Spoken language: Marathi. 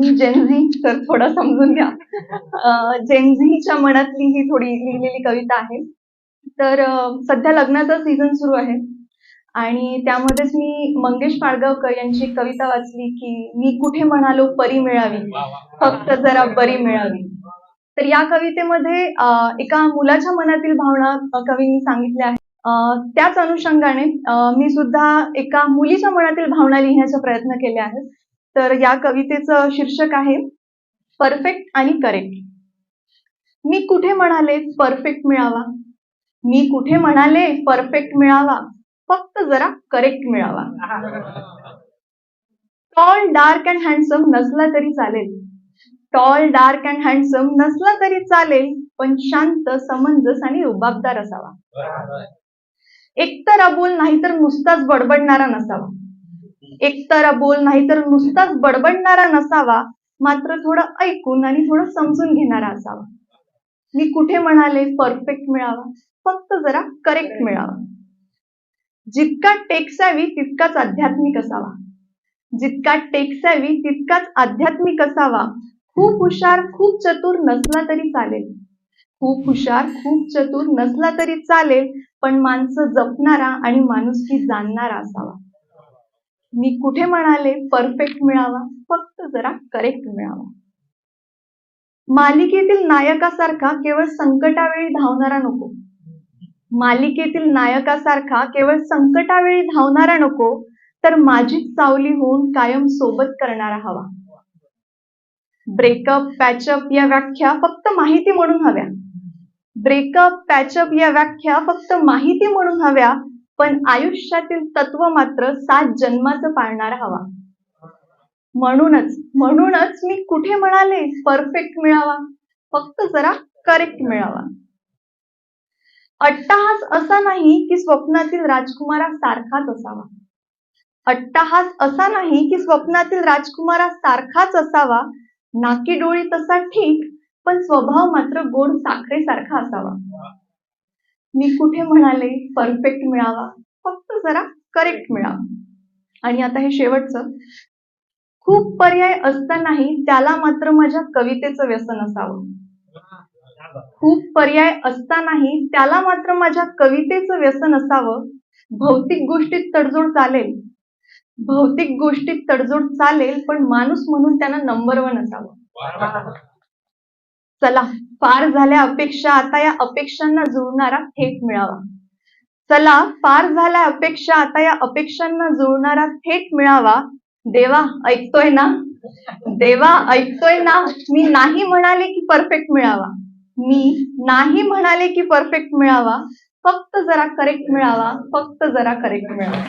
मी जेनझी तर थोडं समजून घ्या. जेनझीच्या मनातली ही थोडी लिहिलेली कविता आहे. तर सध्या लग्नाचा सीझन सुरू आहे. आणि त्यामध्येच मी मंगेश पाडगावकर यांची कविता वाचली की मी कुठे म्हणालो परी मिळावी. फक्त जरा बरी मिळावी. तर या कवितेमध्ये एका मुलाच्या मनातील भावना कवींनी सांगितल्या आहेत. त्याच अनुषंगाने मी सुद्धा एका मुलीच्या मनातील भावना लिहिण्याचा प्रयत्न केले आहेत. तर या कवितेचं शीर्षक आहे परफेक्ट आणि करेक्ट मी कुठे म्हणाले परफेक्ट मिळावा? मी कुठे म्हणाले परफेक्ट मिळावा? फक्त जरा करेक्ट मिळावा. टॉल डार्क अँड हँडसम नसला तरी चालेल. टॉल डार्क अँड हँडसम नसला तरी चालेल पण शांत समंजस आणि रुबाबदार असावा. एकतर अबोल नाहीतर नुसताच बडबडणारा नसावा. एकतर अबोल नाहीतर नुसताच बडबडणारा नसावा मात्र थोडं ऐकून आणि थोडं समजून घेणारा असावा. मी कुठे म्हणाले परफेक्ट मिळावा? फक्त जरा करेक्ट मिळावा. जितका टेकसावी तितकाच आध्यात्मिक असावा. जितका टेकसावी तितकाच आध्यात्मिक असावा. खूप हुशार खूप चतुर नसला तरी चालेल. खूप हुशार खूप चतुर नसला तरी चालेल पण माणसं जपणारा आणि माणुसकी जाणणारा असावा. मी कुठे म्हणाले? परफेक्ट मिळावा. फक्त जरा करेक्ट मिळावा. मालिकेतील नायकासारखा केवळ संकटावेळी धावणारा नको. मालिकेतील नायकासारखा केवळ संकटावेळी धावणारा नको तर माझीच सावली होऊन कायम सोबत करणारा हवा. ब्रेकअप पॅचअप या व्याख्या फक्त माहिती म्हणून हव्या. ब्रेकअप पॅचअप या व्याख्या फक्त माहिती म्हणून हव्या पण आयुष्यातील तत्व मात्र सात जन्माचं पाळणारा हवा. म्हणूनच म्हणूनच मी कुठे म्हणाले परफेक्ट मिळावा? फक्त जरा करेक्ट मिळावा. अट्टाहास असा नाही की स्वप्नातील राजकुमारा सारखाच असावा. अट्टाहास असा नाही की स्वप्नातील राजकुमारा सारखाच असावा. नाकी डोळी तसा ठीक पण स्वभाव मात्र गोड साखरेसारखा असावा. मी कुठे म्हणाले परफेक्ट मिळावा? फक्त जरा करेक्ट मिळावा. आणि आता हे शेवटचं. खूप पर्याय असतानाही त्याला मात्र माझ्या कवितेचं व्यसन असावं. खूप पर्याय असतानाही त्याला मात्र माझ्या कवितेचं व्यसन असावं. भौतिक गोष्टीत तडजोड चालेल. भौतिक गोष्टीत तडजोड चालेल पण माणूस म्हणून त्यांना नंबर वन असावं. चला पार झाल्या अपेक्षा आता या अपेक्षांना जुळणारा थेट मिळावा. चला पार झाल्या अपेक्षा आता या अपेक्षांना जुळणारा थेट मिळावा. देवा ऐकतोय ना? देवा ऐकतोय ना? मी नाही म्हणाले की परफेक्ट मिळावा. मी नाही म्हणाले की परफेक्ट मिळावा. फक्त जरा करेक्ट मिळावा. फक्त जरा करेक्ट मिळावा.